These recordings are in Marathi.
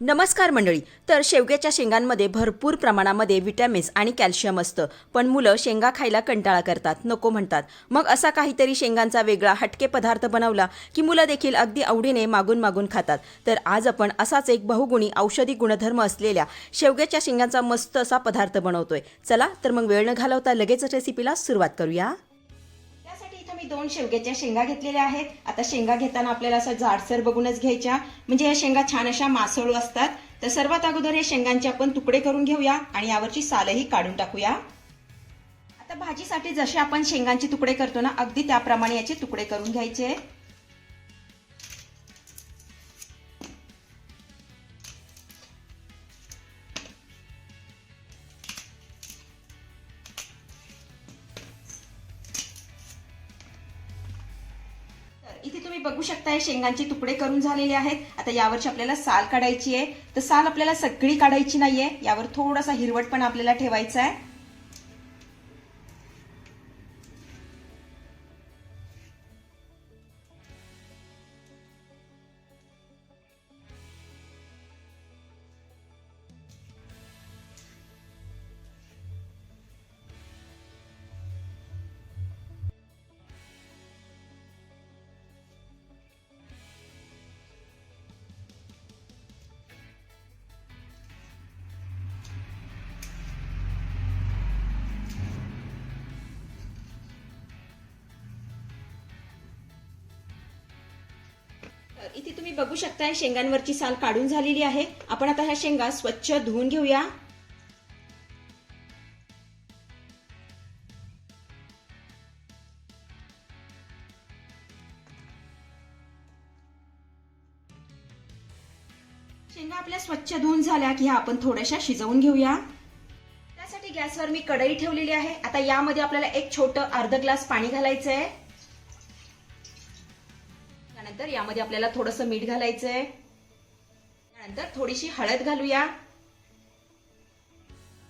नमस्कार मंडळी. तर शेवग्याच्या शेंगांमध्ये भरपूर प्रमाणामध्ये विटॅमिन्स आणि कॅल्शियम असतं. पण मुलं शेंगा खायला कंटाळा करतात नको म्हणतात. मग असा काहीतरी शेंगांचा वेगळा हटके पदार्थ बनवला की मुलं देखील अगदी आवडीने मागून मागून खातात. तर आज आपण असाच एक बहुगुणी औषधी गुणधर्म असलेल्या शेवग्याच्या शेंगांचा मस्त असा पदार्थ बनवतोय. चला तर मग वेळ न घालवता लगेच रेसिपीला सुरुवात करूया. मी दोन शेवग्याच्या शेंगा घेतलेल्या आहेत. आता शेंगा घेताना आपल्याला असं जाडसर बघूनच घ्यायच्या. म्हणजे या शेंगा छान अशा मासळू असतात. तर सर्वात अगोदर हे शेंगांचे आपण तुकडे करून घेऊया आणि यावरची सालही काढून टाकूया. आता भाजीसाठी जसे आपण शेंगांचे तुकडे करतो ना अगदी त्याप्रमाणे याचे तुकडे करून घ्यायचे. तुम्ही बघू शकता शेंगांचे तुकडे करून झालेले आहेत. आता यावरची आपल्याला साल काढायची आहे. तर साल आपल्याला सगळी काढायची नाहीये. यावर थोडासा हिरवटपण आपल्याला ठेवायचा आहे. इथे तुम्ही बघू शकता शेंगांवरची साल काढून झालेली आहे. आपण आता ह्या शेंगा स्वच्छ धुवून घेऊया. शेंगा आपल्या स्वच्छ धुवून झाल्या की ह्या आपण थोड्याशा शिजवून घेऊया. त्यासाठी गॅसवर मी कढई ठेवलेली आहे. आता यामध्ये आपल्याला एक छोटं अर्ध ग्लास पाणी घालायचं आहे त्यानंतर यामध्ये आपल्याला थोडंसं मीठ घालायचं आहे त्यानंतर थोडीशी हळद घालूया.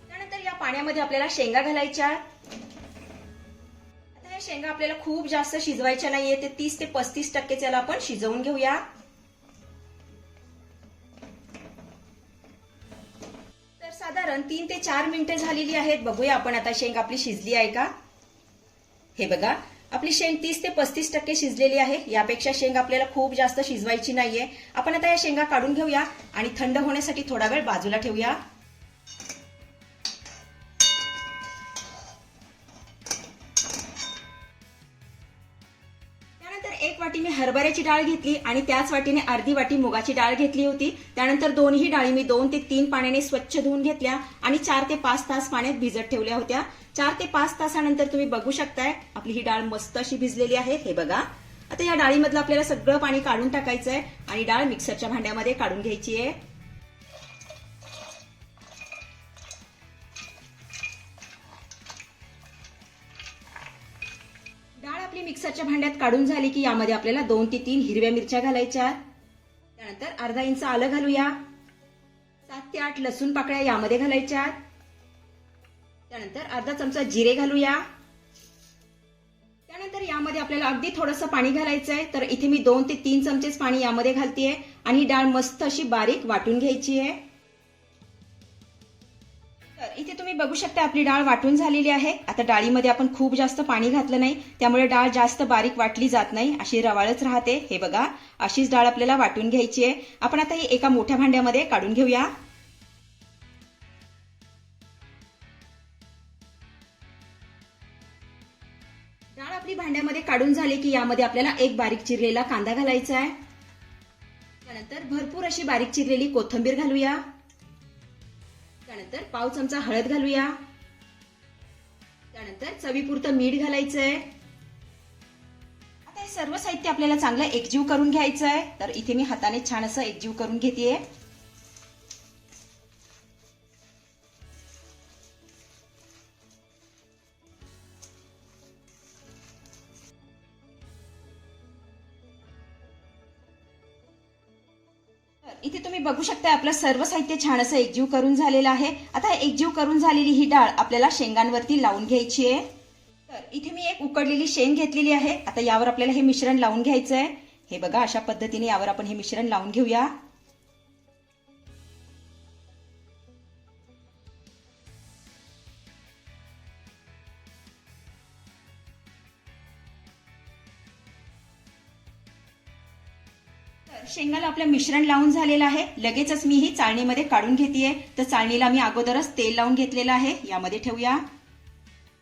त्यानंतर या पाण्यामध्ये आपल्याला शेंगा घालायच्या. आता या शेंगा आपल्याला खूप जास्त शिजवायच्या नाहीये ते तीस ते पस्तीस टक्के त्याला आपण शिजवून घेऊया. तर साधारण तीन ते चार मिनिटं झालेली आहेत. बघूया आपण आता शेंग आपली शिजली आहे का? हे बघा. आपली शेंग तीस ते पस्तीस टक्के शिजलेली आहे. यापेक्षा शेंग आपल्याला खूप जास्त शिजवायची नाहीये. आपण आता या शेंगा काढून घेऊया आणि थंड होण्यासाठी थोडा वेळ बाजूला ठेवूया. मी डाळ घेतली आणि त्याच वाटीने अर्धी वाटी मुगाची डाळ घेतली होती. त्यानंतर दोन्ही डाळी मी दोन ते तीन पाण्याने स्वच्छ धुवून घेतल्या आणि चार ते पाच तास पाण्यात भिजत ठेवल्या होत्या. चार ते पाच तासानंतर तुम्ही बघू शकताय आपली ही डाळ मस्त अशी भिजलेली आहे. हे बघा. आता या डाळीमधलं आपल्याला सगळं पाणी काढून टाकायचं आहे आणि डाळ मिक्सरच्या भांड्यामध्ये काढून घ्यायची आहे. आपली मिक्सरच्या भांड्यात काढून झाली की यामध्ये आपल्याला दोन ते तीन हिरव्या मिरच्या घालायच्या त्यानंतर अर्धा इंच आलं घालूया. सात ते आठ लसूण पाकळ्या यामध्ये घालायच्या त्यानंतर अर्धा चमचा जिरे घालूया. त्यानंतर यामध्ये आपल्याला अगदी थोडंसं पाणी घालायचं आहे तर इथे मी दोन ते तीन चमचेच पाणी यामध्ये घालतेय आणि डाळ मस्त अशी बारीक वाटून घ्यायची आहे तर इथे तुम्ही बघू शकता आपली डाळ वाटून झालेली आहे. आता डाळीमध्ये आपण खूप जास्त पाणी घातलं नाही. त्यामुळे डाळ जास्त बारीक वाटली जात नाही. अशी रवाळच राहते. हे बघा अशीच डाळ आपल्याला वाटून घ्यायची आहे. आपण आता ही एका मोठ्या भांड्यामध्ये काढून घेऊया. डाळ आपली भांड्यामध्ये काढून झाली की यामध्ये आपल्याला एक बारीक चिरलेला कांदा घालायचा आहे. त्यानंतर भरपूर अशी बारीक चिरलेली कोथिंबीर घालूया. त्यानंतर पाव चमचा हळद घालूया. त्यानंतर चवीपुरतं मीठ घालायचंय. आता हे सर्व साहित्य आपल्याला चांगलं एकजीव करून घ्यायचं आहे तर इथे मी हाताने छान असं एकजीव करून घेतेय. इथे तुम्ही बघू शकता आपलं सर्व साहित्य छान असं एकजीव करून झालेलं आहे. आता एकजीव करून झालेली ही डाळ आपल्याला शेंगांवरती लावून घ्यायची आहे. तर इथे मी एक उकडलेली शेंग घेतलेली आहे. आता यावर आपल्याला हे मिश्रण लावून घ्यायचं आहे हे बघा अशा पद्धतीने यावर आपण हे मिश्रण लावून घेऊया. शेंगाला आपलं मिश्रण लावून झालेलं आहे. लगेचच मी ही चाळणीमध्ये काढून घेतेय. तर चाळणीला मी अगोदरच तेल लावून घेतलेलं आहे. यामध्ये ठेवूया.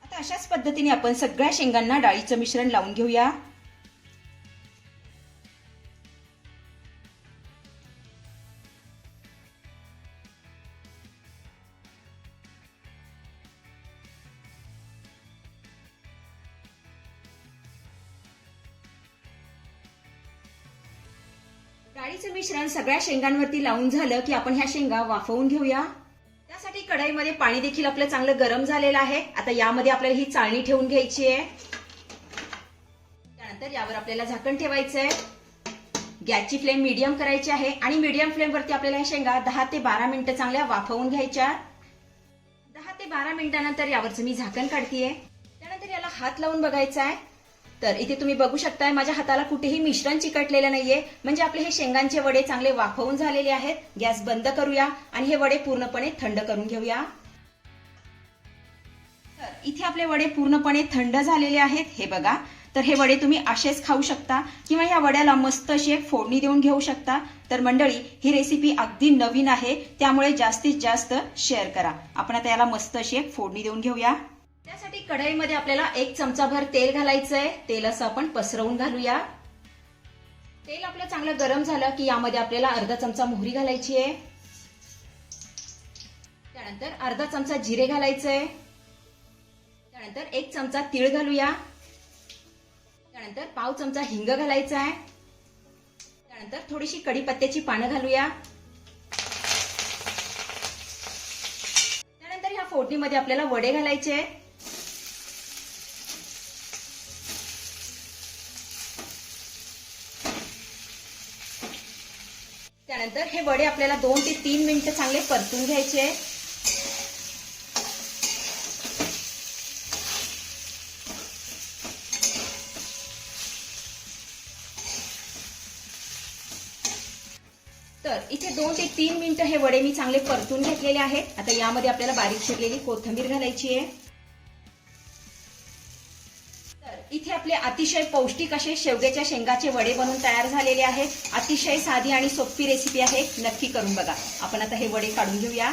आता अशाच पद्धतीने आपण सगळ्या शेंगांना डाळीचं मिश्रण लावून घेऊया. डाळीचं मिश्रण सगळ्या शेंगांवरती लावून झालं की आपण ह्या शेंगा वाफवून घेऊया. त्यासाठी कढईमध्ये पाणी देखील आपलं चांगलं गरम झालेलं आहे. आता यामध्ये आपल्याला ही चाळणी ठेवून घ्यायची आहे. त्यानंतर यावर आपल्याला झाकण ठेवायचं आहे. गॅसची फ्लेम मीडियम करायची आहे आणि मीडियम फ्लेमवरती आपल्याला ह्या शेंगा दहा ते बारा मिनिटं चांगल्या वाफवून घ्यायच्या. दहा ते बारा मिनिटानंतर यावरचं मी झाकण काढतीये. त्यानंतर याला हात लावून बघायचा आहे. तर इथे तुम्ही बघू शकताय माझ्या हाताला कुठेही मिश्रण चिकटलेलं नाहीये. म्हणजे आपले हे शेंगांचे वडे चांगले वाफवून झालेले आहेत. गॅस बंद करूया आणि हे वडे पूर्णपणे थंड करून घेऊया. तर इथे आपले वडे पूर्णपणे थंड झालेले आहेत हे बघा. तर हे वडे तुम्ही असेच खाऊ शकता किंवा या वड्याला मस्त अशी एक फोडणी देऊन घेऊ शकता. तर मंडळी ही रेसिपी अगदी नवीन आहे त्यामुळे जास्तीत जास्त शेअर करा. आपण आता याला मस्त अशी एक फोडणी देऊन घेऊया. त्यासाठी कढईमध्ये आपल्याला एक चमचाभर तेल घालायचं आहे तेल असं आपण पसरवून घालूया. तेल आपलं चांगलं गरम झालं की यामध्ये आपल्याला अर्धा चमचा मोहरी घालायची आहे. त्यानंतर अर्धा चमचा जिरे घालायचंय. त्यानंतर एक चमचा तीळ घालूया. त्यानंतर पाव चमचा हिंग घालायचा आहे त्यानंतर थोडीशी कढीपत्त्याची पानं घालूया. त्यानंतर ह्या फोडणीमध्ये आपल्याला वडे घालायचे आहे त्यानंतर हे वडे आपल्याला दोन ते तीन मिनिटं चांगले परतून घ्यायचे आहे तर इथे दोन ते तीन मिनिटं हे वडे मी चांगले परतून घेतलेले आहेत. आता यामध्ये आपल्याला बारीक शिरलेली कोथिंबीर घालायची आहे. इथे आपले अतिशय पौष्टिक असे शेवग्याच्या शेंगाचे वडे बनून तयार झालेले आहेत. अतिशय साधी आणि सोपी रेसिपी आहे. नक्की करून बघा. आपण आता हे वडे काढून घेऊया.